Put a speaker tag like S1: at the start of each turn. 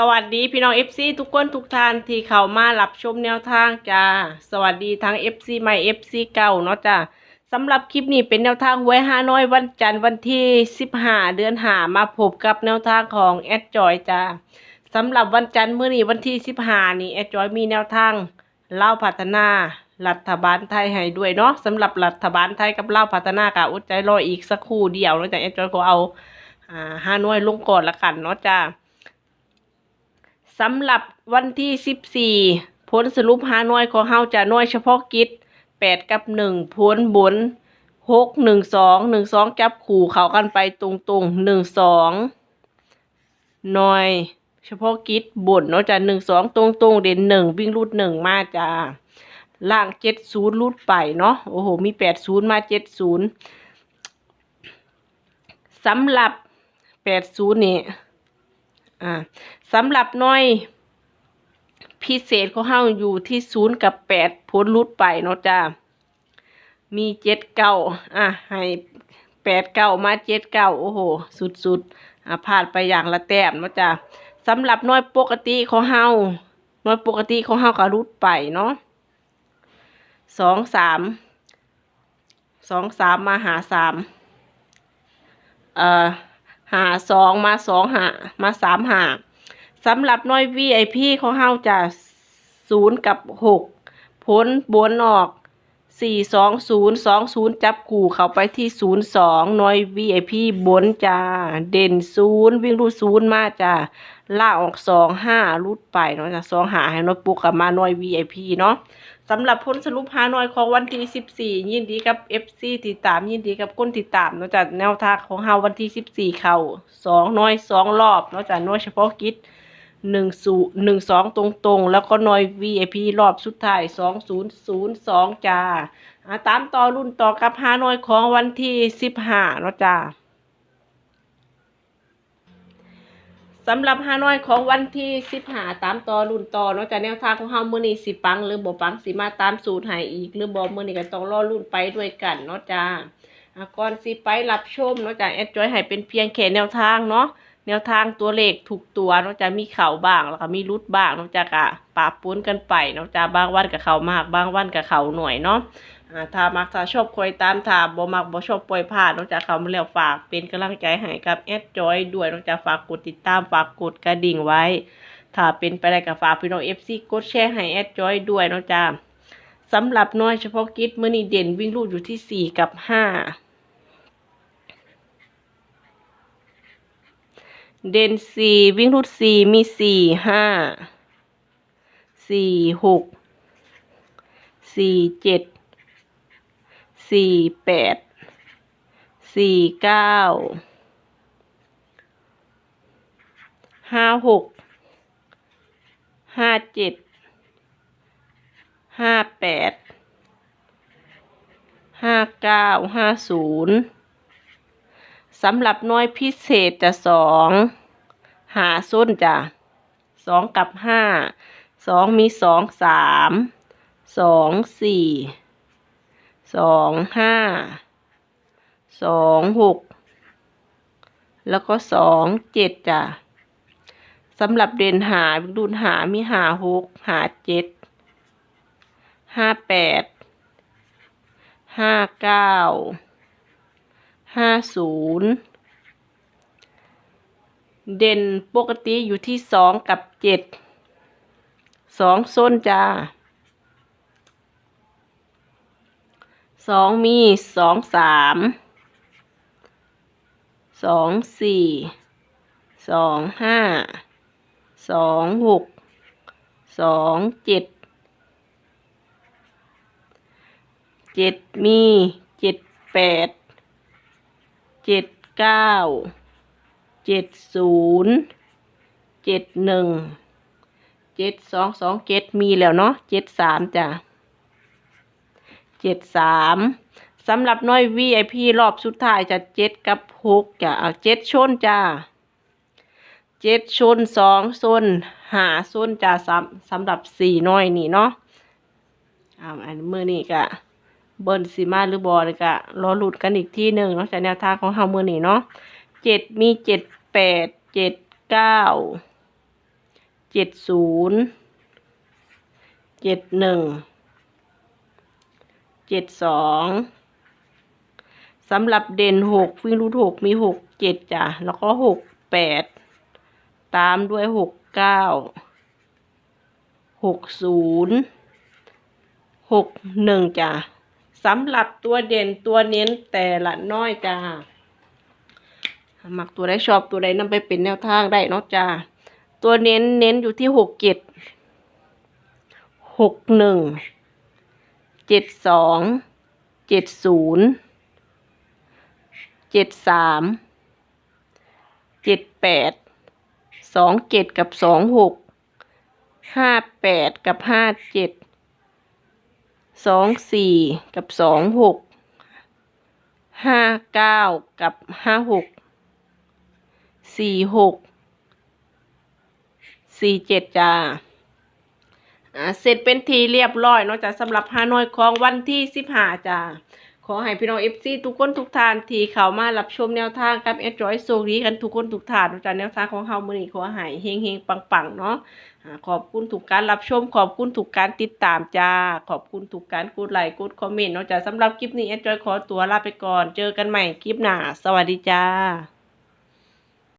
S1: สวัสดีพี่น้อง FC ทุกคนทุกท่านที่เข้ามารับชมแนวทางจ้าสวัสดีทั้ง FC ใหม่ FC เก่าเนาะจ้าสำหรับคลิปนี้เป็นแนวทางไว้ห้าน้อยวันจันทร์วันที่15เดือนหามาพบกับแนวทางของแอดจอยจ้าสำหรับวันจันทร์มื้อนี้วันที่15นี่แอดจอยมีแนวทางเล่าพัฒนารัฐบาลไทยให้ด้วยเนาะสำหรับรัฐบาลไทยกับเล่าพัฒนากะอดใจรออีกสักครู่เดียวเนาะจ้าแอดจอยก็เอาอ่าห้าน้อยลงก่อนละกันเนาะจ้า สำหรับวันที่ 14 ผลสรุปหาหน่วยของเฮาจะหน่วยเฉพาะกิจ 8 กับ 1 ผลบน 6 1 2 1 2 จับขู่เขากันไปตรงๆ1 2 หน่วยเฉพาะกิจบนเนาะจ้ะ1 2 ตรงๆเด่น 1 วิ่งรูด 1 มาจ้าล่าง 70 รูดไปเนาะโอ้โห มี 80 มา 70สำหรับ 80 นี่ อ่าสำหรับน้อยพิเศษเของเฮาอยู่ที่ศูนย์กับแปดพ้นรุดไปเนาะจ้ามีเจ็ดเก้าอะให้แปดเก้ามาเจ็ดเก้าโอ้โห สุดๆอะพลาดไปอย่างละแต้มเนาะจ้าสำหรับน้อยปกติเของเฮาน้อยปกติเของเฮาก็รุดไปเนาะสองสามสองสามมาหาสามเอ่อ หาสองมาสองหามาสามหาสำหรับน้อย VIP ของเฮาจะศูนย์กับหกพ้นบนออก สี่สองศูนย์สองศูนย์จับกูเขาไปที่ศูนย์สองน้อย VIP บนจ้า เด่นศูนย์วิ่งรูดศูนย์มาจ้าล่าออกสองห้ารูดไปเนาะจ้ะสองหาให้น้อยปุกกลับมาน้อย VIP เนาะสำหรับผลสรุปหาหน่อยของวันที่ 14 ยินดีกับ FC ติดตามยินดีกับก้นติดตามเนาะจาแนวทางของเฮาวันที่ 14 เขา2น้อย 2 รอบเนาะจาน้อยเฉพาะกิจ 1 0 1 2ตรงๆ แล้วก็น้อย VIP รอบสุดท้าย2002จ้าอ่าตามต่อรุ่นต่อกับหาหน่อยของวันที่15เนาะจ้าสำหรับฮานอยของวันที่สิบห้าตามต่อรุ่นต่อเนาะจากแนวทางของเฮาเมื้อนี้สิปัง หรือบ่ปังสิมาตามสูตรให้อีก หรือบ่มื้อนี้ก็ต้องรอรุ่นไปด้วยกันเนาะจ้าก่อนสิไปรับชมเนาะจ้าแอดจอยให้เป็นเพียงแค่แนวทางเนาะ แนวทางตัวเลขถูกตัวนาะจ้ามีเข่าบ้าง แล้วก็มีรุดบ้างนาะจ้ากะปะปนกันไปนาะจ้าบางวันกับเข่ามากบางวันกับเข่าหน่วยเนาะถ้ามักถ้าชอบคอยตามถ้าบ่มักบ่ชอบปล่อยผ่านนอกจากเขามาแล้วฝากเป็นกำลังใจให้กับแอดจอยด้วยนอกจากฝากกดติดตามฝากกดกระดิ่งไว้ ถ้าเป็นไปได้ก็ฝากพี่น้อง FC กดแชร์ให้แอดจอยด้วยนอกจากสำหรับน้อยเฉพาะกิจมื้อนี้เด่นวิ่งลูกอยู่ที่4กับ5 เด่น4วิ่งลูด4มี4 5 4 6 4 7สี่แปดสี่เก้าห้าหกห้าเจ็ดห้าแปดห้าเก้าห้าศูนย์ สำหรับน้อยพิเศษจะสองหาส้นจ้ะสองกับห้าสองมีสองสามสองสี่สองห้าสองหกแล้วก็สองเจ็ดจ้ะสำหรับเด่นหาดูนหามีหาหกหาเจ็ดห้าแปดห้าเก้า ห้าศูนย์เด่นปกติอยู่ที่สองกับเจ็ดสองส้นจ้าสองมีสองสามสองสี่สองห้าสองหกสองเจ็ดเจ็ดมีเจ็ดแปด เจ็ดเก้าเจ็ดศูนย์เจ็ดหนึ่งเจ็ดสองสองเจ็ดมีแล้วเนาะเจ็ดสามจ้ะเจ็ดสามสำหรับน้อย VIP รอบสุดท้ายจะเจ็ดกับหกจ้ะเอาเจ็ดชนจ้าเจ็ดชนสองชนหาชนจ้าสำสำหรับสี่น้อยนี่เนาะเอาอันมือนี่กะ เบิ้ลสีมาหรือบอเลยกะรอหลุดกันอีกที่หนึ่งเนาะจากแนวทางของเฮาเมือนี่เนาะเจ็ดมีเจ็ดแปดเจ็ดเก้าเจ็ดศูนย์เจ็ดหนึ่งเจ็ดสองสำหรับเด่นหกวิ่งรูดหกมีหกเจ็ดจ้ะแล้วก็หกแปดตามด้วยหกเก้าหกศูนย์หกหนึ่งจ้ะ สำหรับตัวเด่นตัวเน้นแต่ละน้อยจ้ามักตัวใดชอบตัวใดนำไปเป็นแนวทางได้เนาะจ้าตัวเน้นเน้นอยู่ที่หกเจ็ดหกหนึ่งเจ็ดสองเจ็ดศูนย์เจ็ดสามเจ็ดแปดสองเจ็ดกับสองหกห้าแปดกับห้าเจ็ด สองสี่กับสองหกห้าเก้ากับห้าหกสี่หกสี่เจ็ดจ้าเสร็จเป็นทีเรียบร้อยเนาะจ้ะสำหรับฮานอยของวันที่สิบห้าจ้า ขอให้พี่น้องเอฟซีทุกคนทุกท่านที่เข้ามารับชมแนวทางกับแอดจอยโซลีกันทุกคนทุกท่านเนาะจ้ะแนวทางของเฮามือนี้ขอให้เฮงเฮงปังๆเนาะขอบคุณทุกการรับชม ขอบคุณทุกการติดตามจ้า ขอบคุณทุกการกดไลค์กดคอมเมนต์เนาะจ้าสำหรับคลิปนี้แอดจอยขอตัวลาไปก่อน เจอกันใหม่คลิปหน้า สวัสดีจ้า